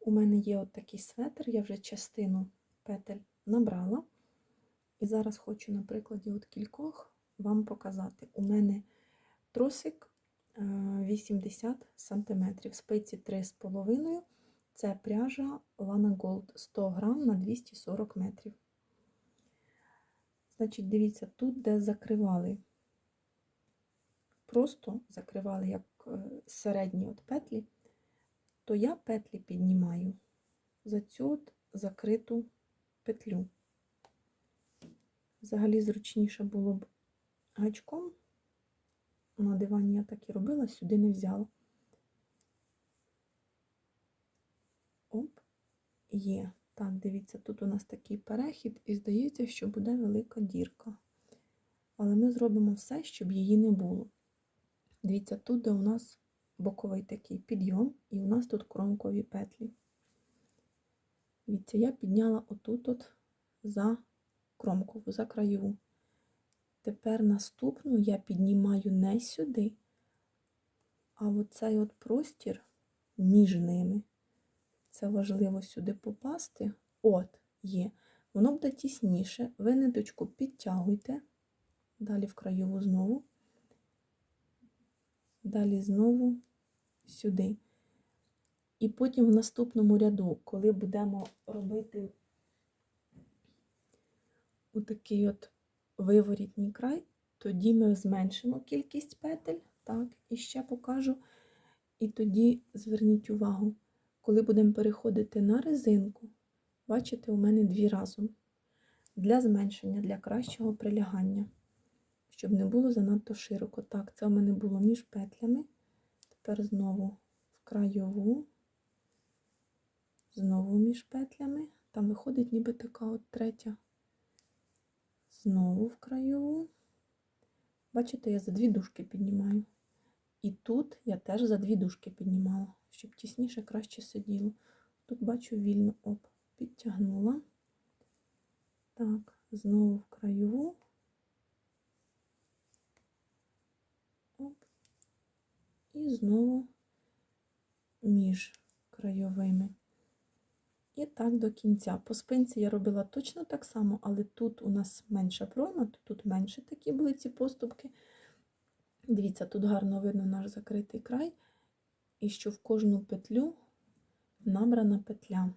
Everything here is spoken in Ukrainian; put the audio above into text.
У мене є от такий светр, я вже частину петель набрала. І зараз хочу на прикладі от кількох вам показати. У мене тросик е, 80 см, спиці 3,5 Це пряжа Lana Gold 100 грам на 240 метрів. Значить, дивіться, тут, де закривали, просто закривали як е, середні от петлі, то я петлі піднімаю за цю от закриту петлю. Взагалі зручніше було б гачком. На дивані я так і робила, сюди не взяла. Оп, є. Так, дивіться, тут у нас такий перехід, і здається, що буде велика дірка. Але ми зробимо все, щоб її не було. Дивіться, тут, де у нас боковий такий підйом, і у нас тут кромкові петлі. Дивіться, я підняла отут от за кромкову, за краєву. Тепер наступну я піднімаю не сюди, а оцей от простір між ними. Це важливо сюди попасти. От, є. Воно буде тісніше. Ви ниточку підтягуйте. Далі в краєву знову. Далі знову сюди. І потім в наступному ряду, коли будемо робити отакий от виворітній край, тоді ми зменшимо кількість петель. Так, і ще покажу. І тоді зверніть увагу, коли будемо переходити на резинку, бачите, у мене дві разом. Для зменшення, для кращого прилягання, щоб не було занадто широко. Так, це у мене було між петлями. Тепер знову в краєву, знову між петлями. Там виходить ніби така от третя. Знову в краєву. Бачите, я за дві дужки піднімаю. І тут я теж за дві дужки піднімала, щоб тісніше краще сиділо. Тут бачу вільно, оп, підтягнула. Так, знову в краєву. Оп. І знову між крайовими. І так до кінця. По спинці я робила точно так само, але тут у нас менша пройма, тут менше такі були ці поступки. Дивіться, тут гарно видно наш закритий край, і що в кожну петлю набрана петля.